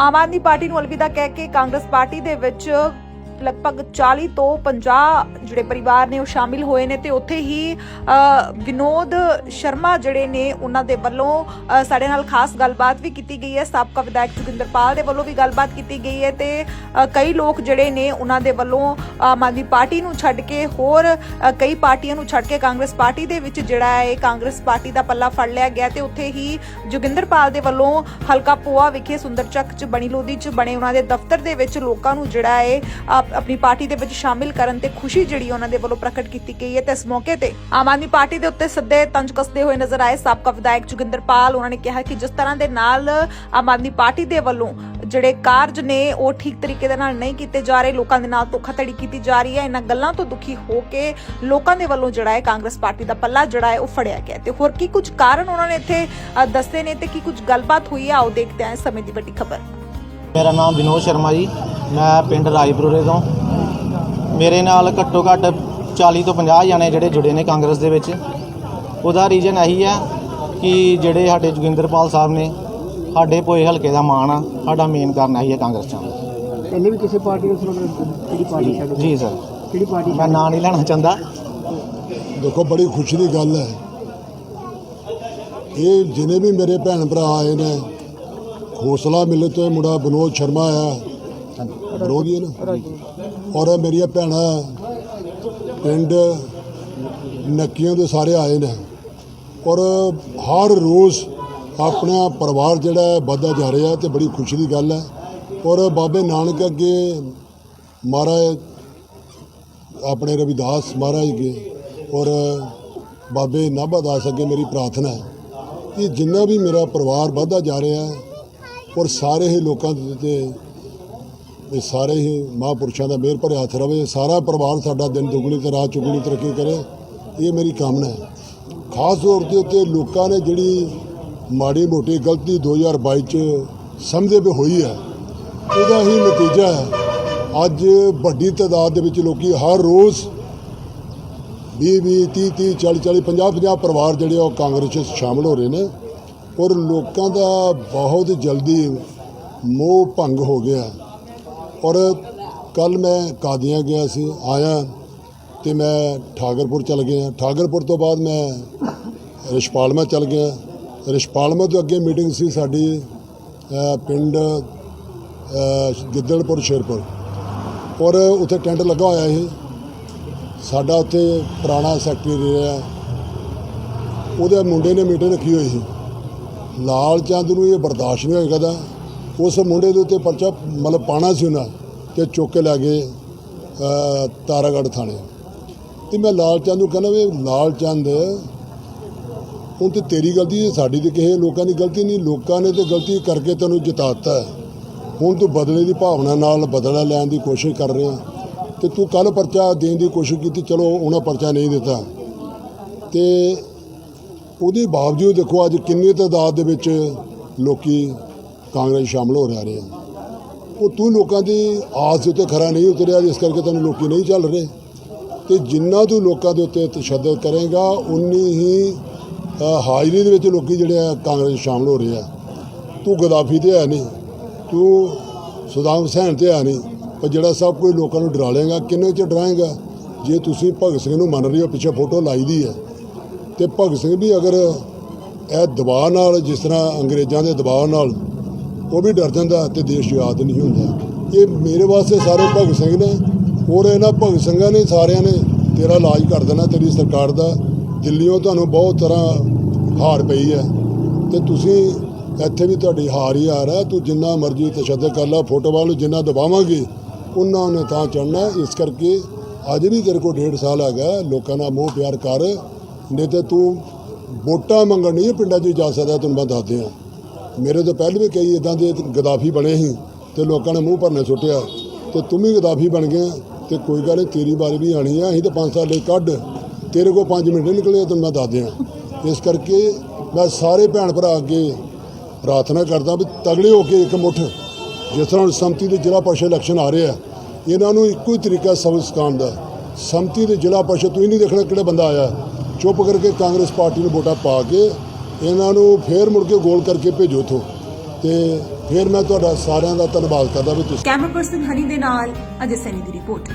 Aam Aadmi party ਨੂੰ ਅਲਵਿਦਾ ਕਹਿ ਕੇ ਕਾਂਗਰਸ ਪਾਰਟੀ ਦੇ ਵਿੱਚ ਲਗਭਗ 40 ਤੋਂ 50 ਜਿਹੜੇ ਪਰਿਵਾਰ ਨੇ ਉਹ ਸ਼ਾਮਿਲ ਹੋਏ ਨੇ ਤੇ ਉੱਥੇ ਹੀ ਵਿਨੋਦ ਸ਼ਰਮਾ ਜਿਹੜੇ ਨੇ ਉਹਨਾਂ ਦੇ ਵੱਲੋਂ ਸਾਡੇ ਨਾਲ ਖਾਸ ਗੱਲਬਾਤ ਵੀ ਕੀਤੀ ਗਈ ਹੈ। ਸਾਬਕਾ ਵਿਧਾਇਕ ਜੋਗਿੰਦਰਪਾਲ ਦੇ ਵੱਲੋਂ ਵੀ ਗੱਲਬਾਤ ਕੀਤੀ ਗਈ ਹੈ ਤੇ ਕਈ ਲੋਕ ਜਿਹੜੇ ਨੇ ਉਹਨਾਂ ਦੇ ਵੱਲੋਂ ਆਮ ਆਦਮੀ ਪਾਰਟੀ ਨੂੰ ਛੱਡ ਕੇ ਹੋਰ ਕਈ ਪਾਰਟੀਆਂ ਨੂੰ ਛੱਡ ਕੇ ਕਾਂਗਰਸ ਪਾਰਟੀ ਦੇ ਵਿੱਚ ਜਿਹੜਾ ਹੈ ਕਾਂਗਰਸ ਪਾਰਟੀ ਦਾ ਪੱਲਾ ਫੜ ਲਿਆ ਗਿਆ ਤੇ ਉੱਥੇ ਹੀ ਜੋਗਿੰਦਰਪਾਲ ਦੇ ਵੱਲੋਂ ਹਲਕਾ ਪੋਆ ਵਿਖੇ ਸੁੰਦਰ ਚੱਕ ਚ, ਬਣੀ ਲੋਧੀ ਚ ਬਣੇ ਉਹਨਾਂ ਦੇ ਦਫ਼ਤਰ ਦੇ ਵਿੱਚ ਲੋਕਾਂ ਨੂੰ ਜਿਹੜਾ ਹੈ ਆਪਣੀ ਪਾਰਟੀ ਦੇ ਵਿੱਚ ਸ਼ਾਮਿਲ ਕਰਨ ਤੇ ਖੁਸ਼ੀ ਜਿਹੜੀ ਉਹਨਾਂ ਦੇ ਵੱਲੋਂ ਪ੍ਰਗਟ ਕੀਤੀ ਗਈ ਹੈ ਤੇ ਇਸ ਮੌਕੇ ਤੇ ਆਮ ਆਦਮੀ ਪਾਰਟੀ ਦੇ ਉੱਤੇ ਸੱਦੇ ਤੰਜ ਕੱਸਦੇ ਹੋਏ ਨਜ਼ਰ ਆਏ। ਸਾਬਕਾ ਵਿਧਾਇਕ ਜੋਗਿੰਦਰਪਾਲ ਉਹਨਾਂ ਨੇ ਕਿਹਾ ਕਿ ਜਿਸ ਤਰ੍ਹਾਂ ਦੇ ਨਾਲ ਆਮ ਆਦਮੀ ਪਾਰਟੀ ਦੇ ਵੱਲੋਂ ਜਿਹੜੇ ਕਾਰਜ ਨੇ ਉਹ ਠੀਕ ਤਰੀਕੇ ਦੇ ਨਾਲ ਨਹੀਂ ਕੀਤੇ ਜਾ ਰਹੇ। ਲੋਕਾਂ ਦੇ ਨਾਲ ਧੋਖਾਧੜੀ ਕੀਤੀ ਜਾ ਰਹੀ ਹੈ। ਇਹਨਾਂ ਗੱਲਾਂ ਤੋਂ ਦੁਖੀ ਹੋ ਕੇ ਲੋਕਾਂ ਦੇ ਵੱਲੋਂ ਜਿਹੜਾ ਹੈ ਕਾਂਗਰਸ ਪਾਰਟੀ ਦਾ ਪੱਲਾ ਜਿਹੜਾ ਹੈ ਉਹ ਫੜਿਆ ਗਿਆ ਤੇ ਹੋਰ ਕੀ ਕੁਝ ਕਾਰਨ ਉਹਨਾਂ ਨੇ ਇੱਥੇ ਅ, ਦੱਸੇ ਨੇ ਤੇ ਕੀ ਕੁਝ ਗੱਲਬਾਤ ਹੋਈ ਹੈ? ਆਓ ਦੇਖਦੇ ਹਾਂ ਇਸ ਸਮੇਂ ਦੀ ਵੱਡੀ ਖਬਰ। ਮੇਰਾ ਨਾਮ ਵਿਨੋਦ ਸ਼ਰਮਾ ਜੀ। ਮੈਂ ਪਿੰਡ ਰਾਜਪੁਰੇ ਤੋਂ। ਮੇਰੇ ਨਾਲ ਘੱਟੋ ਘੱਟ 40 ਤੋਂ 50 ਜਣੇ ਜਿਹੜੇ ਜੁੜੇ ਨੇ ਕਾਂਗਰਸ ਦੇ ਵਿੱਚ। ਉਹਦਾ ਰੀਜਨ ਇਹੀ ਹੈ ਕਿ ਜਿਹੜੇ ਸਾਡੇ ਜੋਗਿੰਦਰਪਾਲ ਸਾਹਿਬ ਨੇ ਸਾਡੇ ਪੋਏ ਹਲਕੇ ਦਾ ਮਾਣ ਆ। ਸਾਡਾ ਮੇਨ ਕਾਰਨ ਇਹੀ ਹੈ ਕਾਂਗਰਸ ਚ ਪਹਿਲੇ ਵੀ ਕਿਸੇ ਪਾਰਟੀ ਨੂੰ ਸੁਣੋ ਕਿਹੜੀ ਪਾਰਟੀ ਛੱਡ ਜੀ ਸਰ। ਕਿਹੜੀ ਪਾਰਟੀ ਮੈਂ ਨਾਂ ਨਹੀਂ ਲੈਣਾ ਚਾਹੁੰਦਾ। ਦੇਖੋ ਬੜੀ ਖੁਸ਼ੀ ਦੀ ਗੱਲ ਹੈ। ਇਹ ਜਿਨੇ ਵੀ ਮੇਰੇ ਭੈਣ ਭਰਾ ਆਏ ਨੇ ਹੌਸਲਾ ਮਿਲੇ ਤੋਂ ਇਹ ਮੁੰਡਾ ਵਿਨੋਦ ਸ਼ਰਮਾ ਆਇਆ। ਵਿਨੋਦ ਹੈ ਨਾ? ਔਰ ਮੇਰੀਆਂ ਭੈਣਾਂ ਪਿੰਡ ਨੱਕੀਆਂ ਦੇ ਸਾਰੇ ਆਏ ਨੇ। ਔਰ ਹਰ ਰੋਜ਼ ਆਪਣਾ ਪਰਿਵਾਰ ਜਿਹੜਾ ਹੈ, ਵੱਧਦਾ ਜਾ ਰਿਹਾ ਤੇ ਬੜੀ ਖੁਸ਼ੀ ਦੀ ਗੱਲ ਹੈ। ਔਰ ਬਾਬੇ ਨਾਨਕ ਅੱਗੇ ਮਹਾਰਾਜ, ਆਪਣੇ ਰਵਿਦਾਸ ਮਹਾਰਾਜ ਅੱਗੇ ਔਰ ਬਾਬੇ ਨਾਭਾ ਦਾਸ ਅੱਗੇ ਮੇਰੀ ਪ੍ਰਾਰਥਨਾ ਹੈ ਕਿ ਜਿੰਨਾ ਵੀ ਮੇਰਾ ਪਰਿਵਾਰ ਵੱਧਦਾ ਜਾ ਰਿਹਾ ਹੈ ਔਰ ਸਾਰੇ ਹੀ ਲੋਕਾਂ ਦੇ ਤੇ ਇਹ ਸਾਰੇ ਹੀ ਮਹਾਂਪੁਰਸ਼ਾਂ ਦਾ ਮਿਹਰ ਭਰਿਆ ਹੱਥ ਰਵੇ, ਸਾਰਾ ਪਰਿਵਾਰ ਸਾਡਾ ਦਿਨ ਦੁਗਣੀ ਤੇ ਰਾਤ ਚੁਗਣੀ ਤਰੱਕੀ ਕਰੇ, ਇਹ ਮੇਰੀ ਕਾਮਨਾ ਹੈ। ਖਾਸ ਤੌਰ ਤੇ ਉੱਤੇ ਲੋਕਾਂ ਨੇ ਜਿਹੜੀ ਮਾੜੀ ਮੋਟੀ ਗਲਤੀ 2022 ਚ ਸਮਝਦੇ ਵੀ ਹੋਈ ਹੈ, ਉਹਦਾ ਹੀ ਨਤੀਜਾ ਹੈ, ਅੱਜ ਵੱਡੀ ਤਾਦਾਦ ਦੇ ਵਿੱਚ ਲੋਕੀ ਹਰ ਰੋਜ਼ 20 20 30 30 40 40 50 50 ਪਰਿਵਾਰ ਜਿਹੜੇ ਆ ਉਹ ਕਾਂਗਰਸ 'ਚ ਸ਼ਾਮਲ ਹੋ ਰਹੇ ਨੇ ਔਰ ਲੋਕਾਂ ਦਾ ਬਹੁਤ ਜਲਦੀ ਮੋਹ ਭੰਗ ਹੋ ਗਿਆ। ਔਰ ਕੱਲ ਮੈਂ ਕਾਦੀਆਂ ਗਿਆ ਸੀ ਆਇਆ ਤੇ ਮੈਂ ਠਾਗਰਪੁਰ ਚਲ ਗਿਆ। ਠਾਗਰਪੁਰ ਤੋਂ ਬਾਅਦ ਮੈਂ ਰਿਸ਼ਪਾਲਮਾ ਚਲ ਗਿਆ। ਰਿਸ਼ਪਾਲਮਾ ਤੋਂ ਅੱਗੇ ਮੀਟਿੰਗ ਸੀ ਸਾਡੀ ਪਿੰਡ ਅ, ਗਿੱਦੜਪੁਰ ਸ਼ੇਰਪੁਰ। ਔਰ ਉੱਥੇ ਟੈਂਟ ਲੱਗਾ ਹੋਇਆ ਸੀ। ਸਾਡਾ ਉੱਥੇ ਪੁਰਾਣਾ ਸੈਕਟਰੀ ਰਿਹਾ। ਉਹਦੇ ਮੁੰਡੇ ਨੇ ਮੀਟਿੰਗ ਰੱਖੀ ਹੋਈ ਸੀ। ਲਾਲ ਚੰਦ ਨੂੰ ਇਹ ਬਰਦਾਸ਼ਤ ਨਹੀਂ ਹੋਇਆ ਕਦਾ ਉਸ ਮੁੰਡੇ ਦੇ ਉੱਤੇ ਪਰਚਾ ਮਤਲਬ ਪਾਣਾ ਸੀ ਉਹਨਾਂ ਤੇ ਚੁੱਕ ਕੇ ਲੈ ਗਏ ਅ, ਤਾਰਾਗੜ੍ਹ ਥਾਣੇ। ਤੇ ਮੈਂ ਲਾਲ ਚੰਦ ਨੂੰ ਕਹਿੰਦਾ ਵੀ ਲਾਲ ਚੰਦ ਹੁਣ ਤੇ ਤੇਰੀ ਗਲਤੀ ਹੈ ਸਾਡੀ ਤੇ ਕਿਸੇ ਲੋਕਾਂ ਦੀ ਗਲਤੀ ਨਹੀਂ ਲੋਕਾਂ ਨੇ ਤੇ ਗਲਤੀ ਕਰਕੇ ਤੈਨੂੰ ਜਿਤਾਤਾ। ਹੈ ਹੁਣ ਤੂੰ ਬਦਲੇ ਦੀ ਭਾਵਨਾ ਨਾਲ ਬਦਲਾ ਲੈਣ ਦੀ ਕੋਸ਼ਿਸ਼ ਕਰ ਰਿਹਾ। ਤੇ ਤੂੰ ਕੱਲ ਪਰਚਾ ਦੇਣ ਦੀ ਕੋਸ਼ਿਸ਼ ਕੀਤੀ ਚਲੋ ਉਹਨਾਂ ਪਰਚਾ ਨਹੀਂ ਦਿੱਤਾ। ਤੇ ਉਹਦੇ ਬਾਵਜੂਦ ਦੇਖੋ ਅੱਜ ਕਿੰਨੀ ਤਾਦਾਦ ਦੇ ਵਿੱਚ ਲੋਕੀ ਕਾਂਗਰਸ ਸ਼ਾਮਲ ਹੋ ਰਿਹਾ ਰਹੇ। ਆ ਉਹ ਤੂੰ ਲੋਕਾਂ ਦੀ ਆਸ ਦੇ ਉੱਤੇ ਖਰਾ ਨਹੀਂ ਉਤਰਿਆ ਇਸ ਕਰਕੇ ਤੈਨੂੰ ਲੋਕੀ ਨਹੀਂ ਚੱਲ ਰਹੇ। ਤੇ ਜਿੰਨਾ ਤੂੰ ਲੋਕਾਂ ਦੇ ਉੱਤੇ ਤਸ਼ੱਦਦ ਕਰੇਗਾ, ਉਨੀ ਹੀ ਹਾਜ਼ਰੀ ਦੇ ਵਿੱਚ ਲੋਕੀ ਜਿਹੜੇ ਆ ਕਾਂਗਰਸ 'ਚ ਸ਼ਾਮਲ ਹੋ ਰਹੇ ਆ। ਤੂੰ ਗਦਾਫੀ ਤੇ ਹੈ ਨਹੀਂ, ਤੂੰ ਸੁਦਾਮ ਹੁਸੈਨ ਤੇ ਹੈ ਨਹੀਂ, ਪਰ ਜਿਹੜਾ ਸਭ ਕੋਈ ਲੋਕਾਂ ਨੂੰ ਡਰਾ ਲੇਗਾ ਕਿੰਨੇ ਚ ਡਰਾਏਗਾ? ਜੇ ਤੁਸੀਂ ਭਗਤ ਸਿੰਘ ਨੂੰ ਮੰਨ ਰਹੇ ਹੋ, ਪਿੱਛੇ ਫੋਟੋ ਲਾਈ ਦੀ ਹੈ। ਤੇ ਭਗਤ ਸਿੰਘ ਵੀ ਅਗਰ ਇਹ ਦਬਾਅ ਨਾਲ, ਜਿਸ ਤਰ੍ਹਾਂ ਅੰਗਰੇਜ਼ਾਂ ਦੇ ਦਬਾਅ ਨਾਲ ਉਹ ਵੀ ਡਰ ਜਾਂਦਾ ਤੇ ਦੇਸ਼ ਯਾਦ ਨਹੀਂ ਹੁੰਦਾ। ਇਹ ਮੇਰੇ ਵਾਸਤੇ ਸਾਰੇ ਭਗਤ ਸਿੰਘ ਨੇ ਔਰ ਇਹਨਾਂ ਭਗਤ ਸਿੰਘਾਂ ਨੇ, ਸਾਰਿਆਂ ਨੇ ਤੇਰਾ ਇਲਾਜ ਕਰ ਦੇਣਾ, ਤੇਰੀ ਸਰਕਾਰ ਦਾ। ਦਿੱਲੀੋਂ ਤੁਹਾਨੂੰ ਬਹੁਤ ਤਰ੍ਹਾਂ ਹਾਰ ਪਈ ਹੈ। ਤੇ ਤੁਸੀਂ ਇੱਥੇ ਵੀ ਤੁਹਾਡੀ ਹਾਰ ਹੀ ਹਾਰ ਹੈ। ਤੂੰ ਜਿੰਨਾ ਮਰਜ਼ੀ ਤਸ਼ੱਦਦ ਕਰ ਲੈ ਫੁੱਟਬਾਲ ਨੂੰ ਜਿੰਨਾ ਦਬਾਵਾਂਗੇ, ਉਹਨਾਂ ਨੇ ਤਾਂ ਚੜਨਾ ਇਸ ਕਰਕੇ ਅੱਜ ਵੀ ਤੇਰੇ ਕੋਲ ਡੇਢ ਸਾਲ ਹੈਗਾ, ਲੋਕਾਂ ਨਾਲ ਮੋਹ ਪਿਆਰ ਕਰ। ਨਹੀਂ ਤੇ ਤੂੰ ਵੋਟਾਂ ਮੰਗਣ ਨਹੀਂ, ਪਿੰਡਾਂ 'ਚ ਜਾ ਸਕਦਾ, ਤੈਨੂੰ ਮੈਂ ਦੱਸ ਦਿਆਂ ਮੇਰੇ ਤੋਂ ਪਹਿਲੇ ਵੀ ਕਈ ਇਦਾਂ ਦੇ ਗਦਾਫੀ ਬਣੇ ਸੀ ਤੇ ਲੋਕਾਂ ਨੇ ਮੂੰਹ ਭਰਨੇ ਸੁੱਟਿਆ। ਤੇ ਤੂੰ ਵੀ ਗਦਾਫੀ ਬਣ ਗਿਆ ਤੇ ਕੋਈ ਗੱਲ ਨਹੀਂ ਤੇਰੀ ਵਾਰੀ ਵੀ ਆਣੀ ਆ, ਅਸੀਂ ਤਾਂ 5 ਸਾਲ ਲਈ ਕੱਢ। ਤੇਰੇ ਕੋਲ 5 ਮਿੰਟ ਨਿਕਲੇ, ਤੈਨੂੰ ਮੈਂ ਦੱਸ ਦਿਆਂ। ਇਸ ਕਰਕੇ ਮੈਂ ਸਾਰੇ ਭੈਣ ਭਰਾ ਅੱਗੇ ਪ੍ਰਾਰਥਨਾ ਕਰਦਾ ਵੀ ਤਗੜੇ ਹੋ ਕੇ ਇੱਕ ਮੁੱਠ, ਜਿਸ ਤਰ੍ਹਾਂ ਹੁਣ ਸੰਮਤੀ ਦੇ ਜ਼ਿਲ੍ਹਾ ਪਰਿਸ਼ਦ ਇਲੈਕਸ਼ਨ ਆ ਰਿਹਾ, ਇਹਨਾਂ ਨੂੰ ਇੱਕੋ ਹੀ ਤਰੀਕਾ ਸਬਕ ਸਿਖਾਉਣ ਦਾ। ਸੰਮਤੀ ਦੇ ਜ਼ਿਲ੍ਹਾ ਪਰਿਸ਼ਦ ਤੂੰ ਹੀ ਨਹੀਂ ਦੇਖਣਾ ਕਿਹੜਾ ਬੰਦਾ ਆਇਆ। ਚੁੱਪ ਕਰਕੇ ਕਾਂਗਰਸ ਪਾਰਟੀ ਨੂੰ ਵੋਟਾਂ ਪਾ ਕੇ ਇਹਨਾਂ ਨੂੰ ਫੇਰ ਮੁੜ ਕੇ ਗੋਲ ਕਰਕੇ ਭੇਜੋ ਇੱਥੋਂ। ਤੇ ਫਿਰ ਮੈਂ ਤੁਹਾਡਾ ਸਾਰਿਆਂ ਦਾ ਧੰਨਵਾਦ ਕਰਦਾ ਵੀ ਤੁਸੀਂ ਕੈਮਰਾ ਪਰਸਨ ਹਨੀ ਦੇ ਨਾਲ ਅਜੇ ਸੈਨੀ ਦੀ ਰਿਪੋਰਟ